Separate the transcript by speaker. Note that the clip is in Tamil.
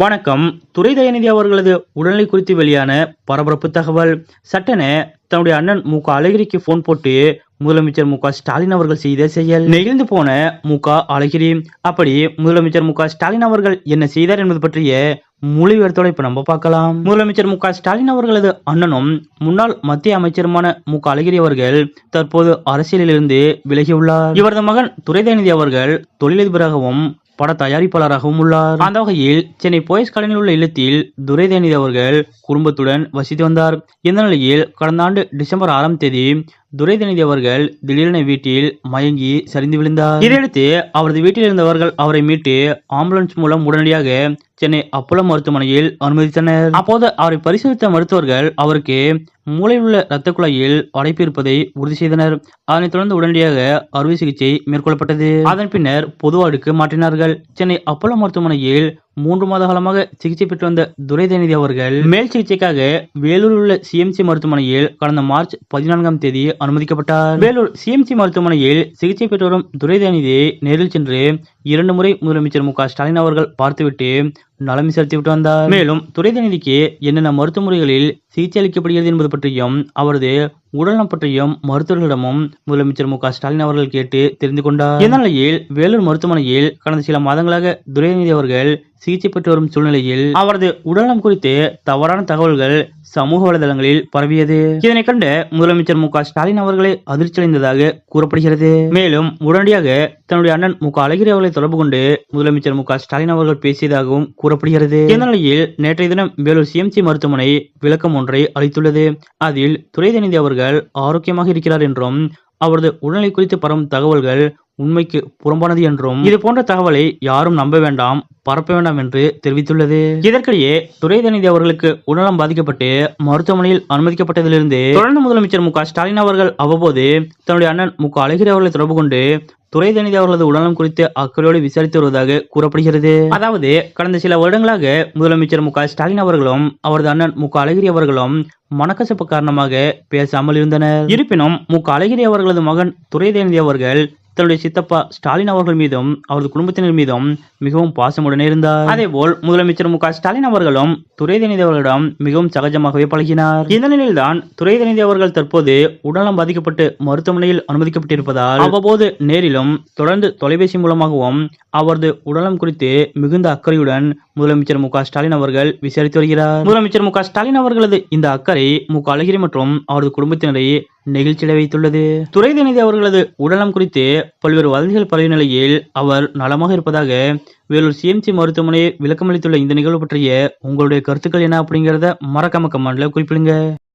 Speaker 1: வணக்கம். துறை தயாநிதி அவர்களது உடல்நிலை குறித்து வெளியான பரபரப்பு தகவல். சட்டன தன்னுடைய அண்ணன் மு க அழகிரிக்கு போன் போட்டு முதலமைச்சர் மு ஸ்டாலின் அவர்கள் செய்த செயல். நெகிழ்ந்து போன மு க அழகிரி. அப்படி முதலமைச்சர் மு ஸ்டாலின் அவர்கள் என்ன செய்தார் என்பது பற்றிய முழு இப்ப நம்ம பார்க்கலாம். முதலமைச்சர் மு ஸ்டாலின் அவர்களது அண்ணனும் முன்னாள் மத்திய அமைச்சருமான மு க அழகிரி அவர்கள் தற்போது அரசியலில் இருந்து விலகியுள்ளார் இவரது மகன் துரைதயநிதி அவர்கள் தொழிலதிபராகவும் பட தயாரிப்பாளராகவும் உள்ளார். அந்த வகையில் சென்னை போயஸ் காலனியில் உள்ள இல்லத்தில் துரைதேனிதி அவர்கள் குடும்பத்துடன் வசித்து வந்தார். இந்த நிலையில் கடந்த ஆண்டு டிசம்பர் ஆறாம் தேதி துரைதனிதி அவர்கள் திடீரென வீட்டில் மயங்கி சரிந்து விழுந்தார். இதையடுத்து அவரது வீட்டில் இருந்தவர்கள் அவரை மீட்டு ஆம்புலன்ஸ் மூலம் உடனடியாக சென்னை அப்போலோ மருத்துவமனையில் அனுமதித்தனர். அப்போது அவரை பரிசோதித்த மருத்துவர்கள் அவருக்கு மூளையில் உள்ள இரத்த குழாயில் அடைப்பு இருப்பதை உறுதி செய்தனர். அதனைத் தொடர்ந்து உடனடியாக அறுவை சிகிச்சை மேற்கொள்ளப்பட்டது. அதன் பின்னர் பொது வார்டுக்கு மாற்றினார்கள். சென்னை அப்போலோ மருத்துவமனையில் மூன்று மாத காலமாக சிகிச்சை பெற்று வந்த துரைதேநிதி அவர்கள் மேல் சிகிச்சைக்காக வேலூரில் உள்ள சிஎம்சி மருத்துவமனையில் கடந்த மார்ச் பதினான்காம் தேதி அனுமதிக்கப்பட்டார். வேலூர் சிஎம்சி மருத்துவமனையில் சிகிச்சை பெற்று வரும் துரைதேநிதி நேரில் சென்று இரண்டு முறை முதலமைச்சர் மு க ஸ்டாலின் அவர்கள் பார்த்துவிட்டு நலம் விட்டு வந்தார். மேலும் துரைதநிதிக்கு என்னென்ன மருத்துவ முறைகளில் சிகிச்சை அளிக்கப்படுகிறது என்பது பற்றியும் அவரது உடல்நலம் பற்றியும் மருத்துவர்களிடமும் முதலமைச்சர் மு ஸ்டாலின் அவர்கள் கேட்டு தெரிந்து கொண்டார். இந்த நிலையில் வேலூர் மருத்துவமனையில் கடந்த சில மாதங்களாக துரைநிதி அவர்கள் சிகிச்சை பெற்று வரும் சூழ்நிலையில் அவரது உடல்நலம் குறித்து தவறான தகவல்கள் சமூக வலைதளங்களில் பரவியது. இதனை கண்ட முதலமைச்சர் மு ஸ்டாலின் அவர்களை அதிர்ச்சி அடைந்ததாக கூறப்படுகிறது. மேலும் உடனடியாக தன்னுடைய அண்ணன் மு அழகிரி அவர்களை தொடர்பு கொண்டு முதலமைச்சர் மு ஸ்டாலின் அவர்கள் பேசியதாகவும் கூறப்படுகிறது. இந்த நிலையில் நேற்றைய தினம் வேலூர் சிஎம்சி மருத்துவமனை விளக்கம் ஒன்றை அளித்துள்ளது. அதில் துரைதனிதி அவர்கள் ஆரோக்கியமாக இருக்கிறார் என்றும் அவரது உடல்நிலை குறித்து பரவும் தகவல்கள் உண்மைக்கு புறம்பானது என்றும் இது போன்ற தகவலை யாரும் நம்ப வேண்டாம் பரப்ப வேண்டாம் என்று தெரிவித்துள்ளது. இதற்கிடையே துரைதனிதி அவர்களுக்கு உடல்நலம் பாதிக்கப்பட்டு மருத்துவமனையில் அனுமதிக்கப்பட்டதிலிருந்து தொடர்ந்து முதலமைச்சர் மு க ஸ்டாலின் அவர்கள் அவ்வப்போது தன்னுடைய அண்ணன் மு க அழகிரி அவர்களை தொடர்பு கொண்டு துரைதனிதி அவர்களது உடலம் குறித்து அக்கறையோடு விசாரித்து வருவதாக கூறப்படுகிறது. அதாவது கடந்த சில வருடங்களாக முதலமைச்சர் மு ஸ்டாலின் அவர்களும் அவரது அண்ணன் மு அழகிரி அவர்களும் மனக்கசப்பு காரணமாக பேசாமல் இருந்தனர். இருப்பினும் மு அழகிரி அவர்களது மகன் துரைதனிதி அவர்கள் தன்னுடைய சித்தப்பா ஸ்டாலின் அவர்கள் மீதும் அவரது குடும்பத்தினர் மீதும் மிகவும் பாசமுடன் இருந்தார். அதேபோல் முதலமைச்சர் மு ஸ்டாலின் அவர்களும் துரைதனிதி அவர்களிடம் மிகவும் சகஜமாகவே பழகினார். இந்த நிலையில்தான் துரைதனிதி அவர்கள் தற்போது உடல்நலம் பாதிக்கப்பட்டு மருத்துவமனையில் அனுமதிக்கப்பட்டிருப்பதால் அவ்வப்போது நேரிலும் தொடர்ந்து தொலைபேசி மூலமாகவும் அவரது உடலம் குறித்து மிகுந்த அக்கறையுடன் முதலமைச்சர் மு ஸ்டாலின் அவர்கள் விசாரித்து வருகிறார். முதலமைச்சர் மு ஸ்டாலின் அவர்களது இந்த அக்கறை மு அழகிரி மற்றும் அவரது குடும்பத்தினரை நெகிழ்ச்சியடை வைத்துள்ளது. துரைதனிதி அவர்களது உடலம் குறித்து பல்வேறு வதந்திகள் பரவிய நிலையில் அவர் நலமாக இருப்பதாக வேலூர் சிஎம்சி மருத்துவமனை விளக்கமளித்துள்ள இந்த நிகழ்வு பற்றிய உங்களுடைய கருத்துக்கள் என்ன அப்படிங்கறத மறக்காம கமெண்ட்ல குறிப்பிடுங்க.